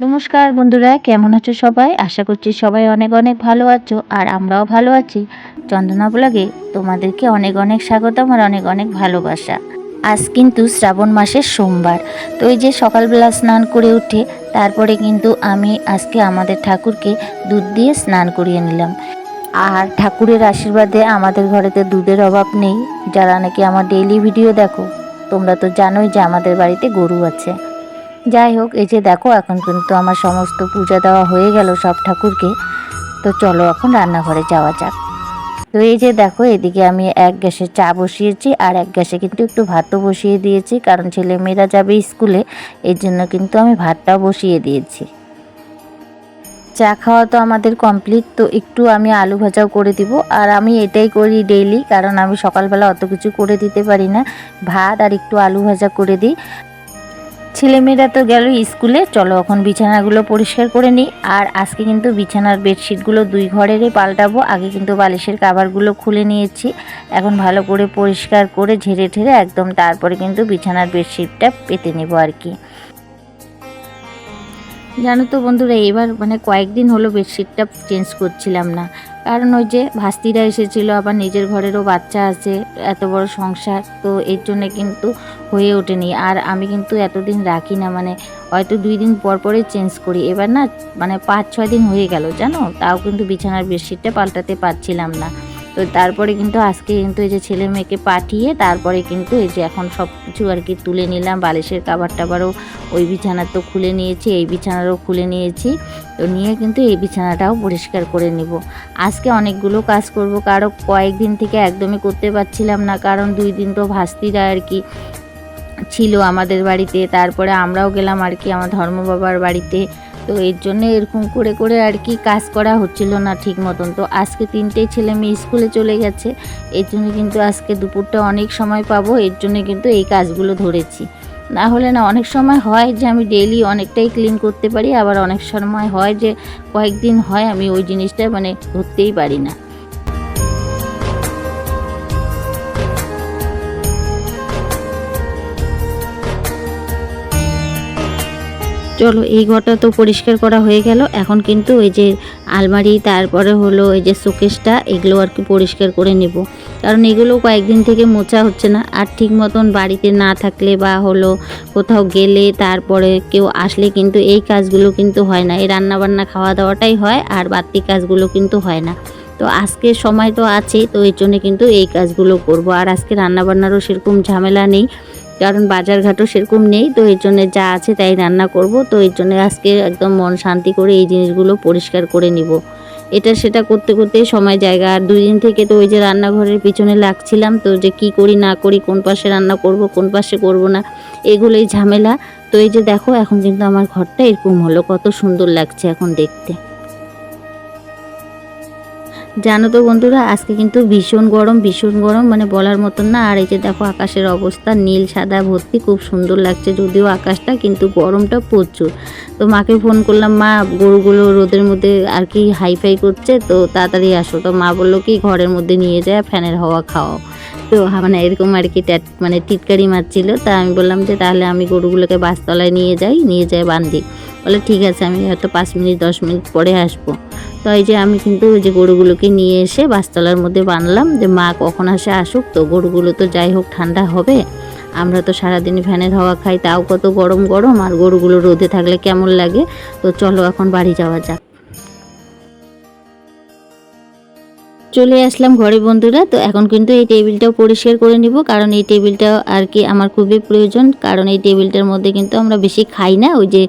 নমস্কার বন্ধুরা, কেমন আছো সবাই? আশা করছি সবাই অনেক অনেক ভালো আছো, আর আমরাও ভালো আছি। চন্দনা ব্লগে তোমাদেরকে অনেক অনেক স্বাগতম আর অনেক অনেক ভালোবাসা। আজ কিন্তু শ্রাবণ মাসের সোমবার, তো এই যে সকালবেলা স্নান করে উঠে, তারপরে কিন্তু আমি আজকে আমাদের ঠাকুরকে দুধ দিয়ে স্নান করিয়ে নিলাম। আর ঠাকুরের আশীর্বাদে আমাদের ঘরেতে দুধের অভাব নেই, যারা নাকি আমার ডেইলি ভিডিও দেখো, তোমরা তো জানোই যে আমাদের বাড়িতে গরু আছে। যাই হোক, এই যে দেখো, এখন কিন্তু আমার সমস্ত পূজা দেওয়া হয়ে গেল সব ঠাকুরকে। তো চলো এখন রান্নাঘরে যাওয়া যাক। তো এই যে দেখো, এদিকে আমি এক গ্যাসে চা বসিয়েছি, আর এক গ্যাসে কিন্তু একটু ভাতও বসিয়ে দিয়েছি, কারণ ছেলে মেয়েরা যাবে স্কুলে এর জন্য কিন্তু আমি ভাতটাও বসিয়ে দিয়েছি। চা খাওয়া তো আমাদের কমপ্লিট, তো একটু আমি আলু ভাজাও করে দিব, আর আমি এটাই করি ডেইলি, কারণ আমি সকালবেলা অত কিছু করে দিতে পারি না। ভাত আর একটু আলু ভাজা করে দিই। ছেলেমেয়েরা তো গেল স্কুলে। চলো এখন বিছানাগুলো পরিষ্কার করে নিই। আর আজকে কিন্তু বিছানার বেডশিটগুলো দুই ঘরেরই পাল্টাবো। আগে কিন্তু বালিশের কাভারগুলো খুলে নিয়েছি। এখন ভালো করে পরিষ্কার করে ঝেড়ে ঠেড়ে একদম তারপরে কিন্তু বিছানার বেডশিটটা পেতে নেব আর কি। জানো তো বন্ধুরা, এবার মানে কয়েকদিন হলো বেডশিটটা চেঞ্জ করছিলাম না। কারণ ওই যে ভাস্তিরা এসেছিল, আবার নিজের ঘরেরও বাচ্চা আছে, এত বড় সংসার, তো এর জন্য কিন্তু হয়ে ওঠেনি। আর আমি কিন্তু এতদিন রাখি না মানে হয়তো দুই দিন পর পরে চেঞ্জ করি। এবার না মানে পাঁচ ছয় দিন হয়ে গেল, জানো? তাও কিন্তু বিছানার বেডশিটটা পাল্টাতে পারছিলাম না। তো তারপরে কিন্তু আজকে কিন্তু এই যে ছেলে মেয়েকে পাঠিয়ে তারপরে কিন্তু এই যে এখন সব কিছু আর কি তুলে নিলাম। বালিশের কাবার টাবারও ওই বিছানার তো খুলে নিয়েছি, এই বিছানারও খুলে নিয়েছি। তো নিয়ে কিন্তু এই বিছানাটাও পরিষ্কার করে নিব। আজকে অনেকগুলো কাজ করব, কারও কয়েকদিন থেকে একদমই করতে পারছিলাম না, কারণ দুই দিন তো ভাস্তিরা আর কি ছিল আমাদের বাড়িতে। তারপরে আমরাও গেলাম আর কি আমার ধর্ম বাবার বাড়িতে। তো এর জন্য এরকম করে করে আর কি কাজ করা হচ্ছিল না ঠিক মতন। তো আজকে তিনটে ছেলে মেয়ে স্কুলে চলে গেছে। এর জন্য কিন্তু আজকে দুপুরটা অনেক সময় পাবো, এর জন্য কিন্তু এই কাজগুলো ধরেছি। না হলে না, অনেক সময় হয় যে আমি ডেইলি অনেকটাই ক্লিন করতে পারি, আবার অনেক সময় হয় যে কয়েকদিন হয় আমি ওই জিনিসটা মানে ধরতেই পারি না। চলো, এই ঘরটা তো পরিষ্কার করা হয়ে গেল। এখন কিন্তু ওই যে আলমারি, তারপরে হলো এই যে শোকেসটা, এগুলো আর কি পরিষ্কার করে নেব। কারণ এগুলো কয়েকদিন থেকে মোছা হচ্ছে না। আর ঠিক মতন বাড়িতে না থাকলে বা হলো কোথাও গেলে তারপরে কেউ আসলে কিন্তু এই কাজগুলো কিন্তু হয় না। এই রান্নাবান্না খাওয়া দাওয়াটাই হয় আর বাড়তি কাজগুলো কিন্তু হয় না। তো আজকে সময় তো আছে, তো এর জন্য কিন্তু এই কাজগুলো করব। আর আজকে রান্নাবান্নারও সেরকম ঝামেলা নেই। কারণ বাজারঘাটও সেরকম নেই, তো এর জন্য যা আছে তাই রান্না করব। তো এর জন্য আজকে একদম মন শান্তি করে এই জিনিসগুলো পরিষ্কার করে নিব। এটা সেটা করতে করতে সময় জায়গা। আর দুই দিন থেকে তো ওই যে রান্নাঘরের পিছনে লাগছিলাম, তো যে কি করি না করি, কোন পাশে রান্না করব, কোন পাশে করব না, এগুলোই ঝামেলা। তো এই যে দেখো, এখন কিন্তু আমার ঘরটা এরকম হলো, কত সুন্দর লাগছে এখন দেখতে। জানো তো বন্ধুরা, আজকে কিন্তু ভীষণ গরম ভীষণ গরম মানে বলার মতন না। আর এই যে দেখো আকাশের অবস্থা, নীল, সাদা, ভর্তি, খুব সুন্দর লাগছে। যদিও আকাশটা, কিন্তু গরমটা প্রচুর। তো মাকে ফোন করলাম, মা, গরুগুলো রোদের মধ্যে আর কি হাইফাই করছে? তো তাড়াতাড়ি আসো। তো মা বলল, কি ঘরের মধ্যে নিয়ে যায়, ফ্যানের হাওয়া খাওয়াও। তো মানে এরকম আর কি ট্যাট মানে টিটকারি মারছিল। তা আমি বললাম যে, তাহলে আমি গরুগুলোকে বাসতলায় নিয়ে যাই নিয়ে যাই বান্ধি বলে, ঠিক আছে, আমি হয়তো পাঁচ মিনিট, দশ মিনিট পরে আসব। তো যে আমি কিন্তু ওই যে গরুগুলোকে নিয়ে এসে বাসতলার মধ্যে বানলাম যে মা কখন আসে আসুক, তো গরুগুলো তো যাই হোক ঠান্ডা হবে। আমরা তো সারাদিন ফ্যানের হাওয়া খাই, তাও কত গরম গরম, আর গরুগুলো রোদে থাকলে কেমন লাগে? তো চলো এখন বাড়ি যাওয়া যাক। চলে আসলাম ঘরে বন্ধুরা, তো এখন কিন্তু এই টেবিলটাও পরিষ্কার করে নিব, কারণ এই টেবিলটা আর কি আমার খুবই প্রয়োজন, কারণ এই টেবিলটার মধ্যে কিন্তু আমরা বেশি খাই না, ওই যে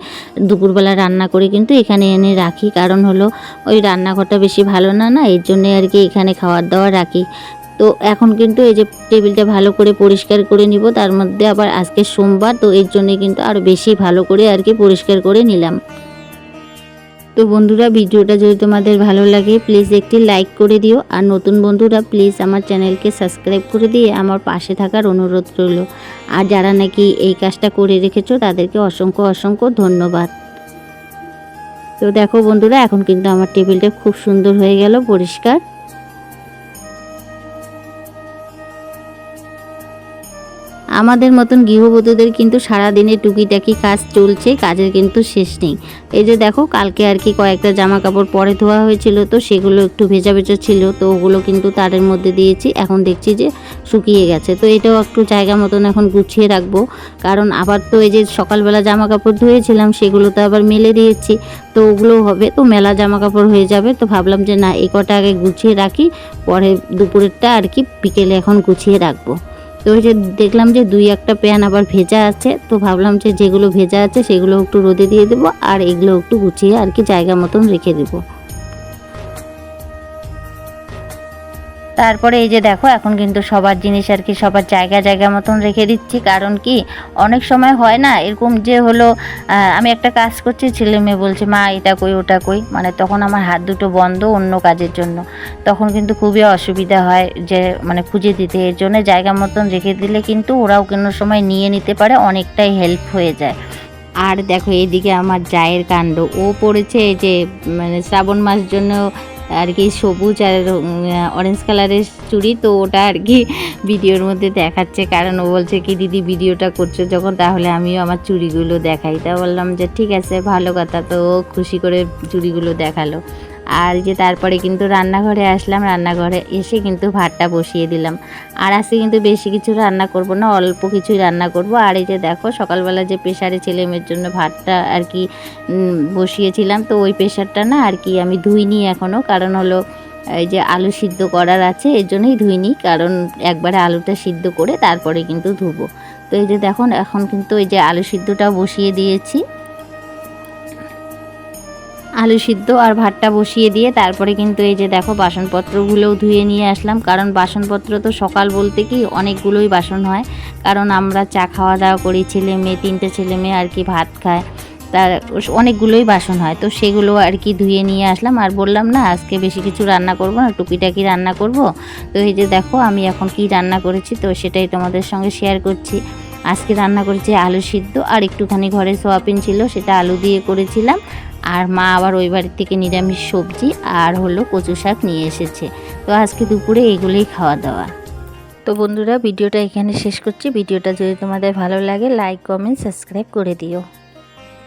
দুপুরবেলা রান্না করে কিন্তু এখানে এনে রাখি, কারণ হলো ওই রান্নাঘরটা বেশি ভালো না না, এর জন্যে আর কি এখানে খাওয়ার দাওয়া রাখি। তো এখন কিন্তু এই যে টেবিলটা ভালো করে পরিষ্কার করে নিব, তার মধ্যে আবার আজকে সোমবার, তো এর জন্যে কিন্তু আরও বেশি ভালো করে আর কি পরিষ্কার করে নিলাম। তো বন্ধুরা, ভিডিওটা যদি তোমাদের ভালো লাগে প্লিজ একটি লাইক করে দিও। আর নতুন বন্ধুরা প্লিজ আমার চ্যানেলকে সাবস্ক্রাইব করে দিয়ে আমার পাশে থাকার অনুরোধ রইল। আর যারা নাকি এই কাজটা করে রেখেছো, তাদেরকে অসংখ্য অসংখ্য ধন্যবাদ। তো দেখো বন্ধুরা, এখন কিন্তু আমার টেবিলটা খুব সুন্দর হয়ে গেল, পরিষ্কার। আমাদের মতন গৃহবধূদের কিন্তু সারাদিনে টুকিটাকি কাজ চলছে, কাজের কিন্তু শেষ নেই। এই যে দেখো, কালকে আর কি কয়েকটা জামা কাপড় পরে ধোয়া হয়েছিল, তো সেগুলো একটু ভেজা ভেজা ছিল, তো ওগুলো কিন্তু তারের মধ্যে দিয়েছি। এখন দেখছি যে শুকিয়ে গেছে। তো এটাও একটু জায়গা মতন এখন গুছিয়ে রাখব। কারণ আবার তো এই যে সকালবেলা জামা কাপড় ধুয়েছিলাম, সেগুলো তো আবার মেলে দিয়েছি, তো ওগুলো হবে। তো মেলা জামা কাপড় হয়ে যাবে, তো ভাবলাম যে না, এই কটা আগে গুছিয়ে রাখি, পরে দুপুরেরটা আর কি বিকেলে এখন গুছিয়ে রাখব। তো ওই যে দেখলাম যে দুই একটা প্যান আবার ভেজা আছে, তো ভাবলাম যে যেগুলো ভেজা আছে সেগুলো একটু রোদে দিয়ে দেবো আর এগুলো একটু গুছিয়ে আর কি জায়গা মতন রেখে দেবো। তারপরে এই যে দেখো, এখন কিন্তু সবার জিনিস আর কি সবার জায়গা জায়গা মতন রেখে দিচ্ছি। কারণ কি, অনেক সময় হয় না, এরকম যে হলো আমি একটা কাজ করছি, ছেলে মেয়ে বলছে, মা, এটা কই, ওটা কই? মানে তখন আমার হাত দুটো বন্ধ অন্য কাজের জন্য। তখন কিন্তু খুবই অসুবিধা হয় যে মানে খুঁজে দিতে। এর জন্য জায়গা মতন রেখে দিলে কিন্তু ওরাও কোনো সময় নিয়ে নিতে পারে, অনেকটাই হেল্প হয়ে যায়। আর দেখো, এইদিকে আমার জায়ের কাণ্ড। ও পড়েছে যে মানে শ্রাবণ মাস জন্য আর কি সবুজ আর অরেঞ্জ কালারের চুড়ি, তো ওটা আর কি ভিডিওর মধ্যে দেখাচ্ছে। কারণ ও বলছে কি, দিদি, ভিডিওটা করছ যখন, তাহলে আমিও আমার চুড়িগুলো দেখাই। তা বললাম যে, ঠিক আছে, ভালো কথা। তো খুশি করে চুড়িগুলো দেখাল। আর যে তারপরে কিন্তু রান্নাঘরে আসলাম, রান্নাঘরে এসে কিন্তু ভাতটা বসিয়ে দিলাম। আর আজকে কিন্তু বেশি কিছু রান্না করব না, অল্প কিছুই রান্না করব। আর এই যে দেখো, সকালবেলা যে প্রেশারে ছেলে মেয়ের জন্য ভাতটা আর কি বসিয়েছিলাম, তো ওই প্রেশারটা না আর কি আমি ধুইনি এখনও কারণ হলো, এই যে আলু সিদ্ধ করার আছে, এর জন্যই ধুইনি। কারণ একবারে আলুটা সিদ্ধ করে তারপরে কিন্তু ধুবো। তো এই যে দেখুন, এখন কিন্তু এই যে আলু সিদ্ধটা বসিয়ে দিয়েছি। আলু সিদ্ধ আর ভাতটা বসিয়ে দিয়ে তারপরে কিন্তু এই যে দেখো বাসনপত্রগুলোও ধুয়ে নিয়ে আসলাম। কারণ বাসনপত্র তো সকাল বলতে কি অনেকগুলোই বাসন হয়। কারণ আমরা চা খাওয়া দাওয়া করি, ছেলে মেয়ে, তিনটে ছেলে মেয়ে আর কি ভাত খায়। তার অনেকগুলোই বাসন হয়। তো সেগুলো আর কি ধুয়ে নিয়ে আসলাম। আর বললাম না, আজকে বেশি কিছু রান্না করব না, টুকিটাকি রান্না করব। তো এই যে দেখো আমি এখন কি রান্না করেছি, তো সেটাই তোমাদের সঙ্গে শেয়ার করছি। আজকে রান্না করেছি আলু সিদ্ধ আর একটুখানি ঘরে সোয়াবিন ছিল, সেটা আলু দিয়ে করেছিলাম। আর মা আবার ওই বাড়ির থেকে নিরামিষ সবজি আর হলো কচু শাক নিয়ে এসেছে। তো আজকে দুপুরে এগুলোই খাওয়া দাওয়া। তো বন্ধুরা, ভিডিওটা এখানে শেষ করছি। ভিডিওটা যদি তোমাদের ভালো লাগে লাইক কমেন্ট সাবস্ক্রাইব করে দিও।